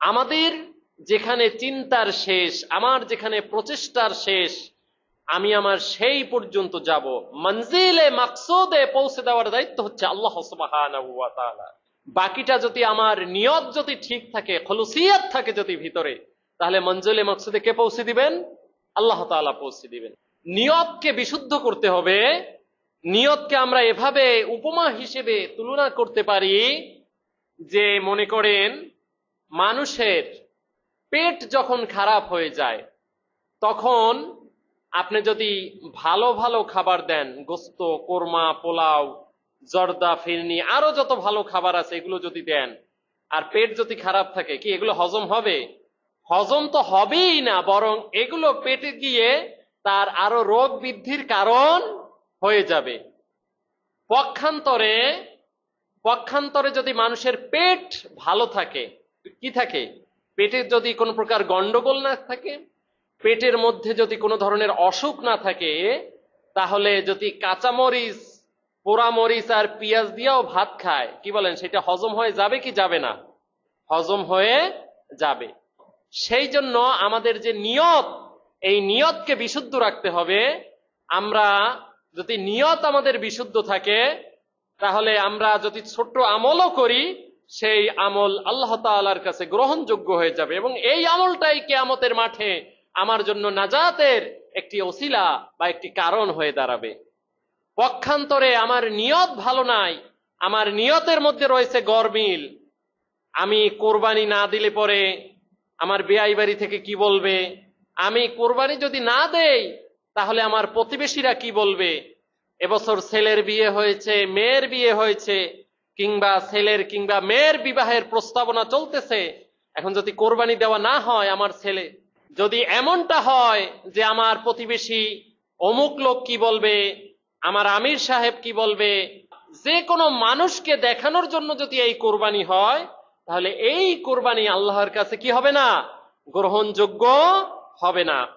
আমাদের যেখানে চিন্তার শেষ, আমার যেখানে প্রচেষ্টার শেষ, আমি আমার সেই পর্যন্ত যাব। মঞ্জিলে, মাকসুদে পৌঁছে দেওয়ার দায়িত্ব হচ্ছে আল্লাহ বাকিটা যদি আমার নিয়ত যদি ঠিক থাকে, খলুসিয়াত থাকে যদি ভিতরে, তাহলে মঞ্জিলে, মাকসুদে কে পৌঁছে দিবেন? আল্লাহ তাআলা পৌঁছে দিবেন। নিয়তকে বিশুদ্ধ করতে হবে। নিয়তকে আমরা এভাবে উপমা হিসেবে তুলনা করতে পারি যে, মনে করেন মানুষের পেট যখন খারাপ হয়ে যায়, তখন আপনি যদি ভালো ভালো খাবার দেন, গোস্ত, কোরমা, পোলাও, জর্দা, ফিরনি, আরও যত ভালো খাবার আছে এগুলো যদি দেন, আর পেট যদি খারাপ থাকে, কি এগুলো হজম হবে? হজম তো হবেই না, বরং এগুলো পেটে গিয়ে তার আরও রোগ বৃদ্ধির কারণ হয়ে যাবে। পক্ষান্তরে পক্ষান্তরে যদি মানুষের পেট ভালো থাকে কি থাকে? পেটের যদি কোনো প্রকার গন্ডগোল না থাকে, পেটের মধ্যে যদি কোনো ধরনের অসুখ না থাকে, তাহলে যদি কাঁচামরিচ, পোড়ামরিচ আর পেঁয়াজ দিয়েও ভাত খায়, কি বলেন? সেটা হজম হয়ে যাবে কি যাবে না? হজম হয়ে যাবে। সেই জন্য আমাদের যে নিয়ত, এই নিয়তকে বিশুদ্ধ রাখতে হবে। আমরা যদি নিয়ত আমাদের বিশুদ্ধ থাকে, তাহলে আমরা যদি ছোট্ট আমলও করি সেই আমল আল্লাহ তাআলার কাছে গ্রহণযোগ্য হয়ে যাবে এবং এই আমলটাই কেয়ামতের মাঠে আমার জন্য নাজাতের একটি অসিলা বা একটি কারণ হয়ে দাঁড়াবে। পক্ষান্তরে আমার নিয়ত ভালো নাই, আমার নিয়তের মধ্যে রয়েছে গরমিল। আমি কোরবানি না দিলে পরে আমার বেআই বাড়ি থেকে কি বলবে? আমি কোরবানি যদি না দেই, তাহলে আমার প্রতিবেশীরা কি বলবে? এবছর ছেলের বিয়ে হয়েছে, মেয়ের বিয়ে হয়েছে কিংবা ছেলের কিংবা মেয়ের বিবাহের প্রস্তাবনা চলতেছে, এখন যদি কোরবানি দেওয়া না হয় আমার ছেলে, যদি এমনটা হয় যে আমার প্রতিবেশী অমুক লোক কি বলবে, আমার আমির সাহেব কি বলবে, যে কোনো মানুষকে দেখানোর জন্য যদি এই কোরবানি হয়, তাহলে এই কোরবানি আল্লাহর কাছে কি হবে না? গ্রহণযোগ্য হবে না।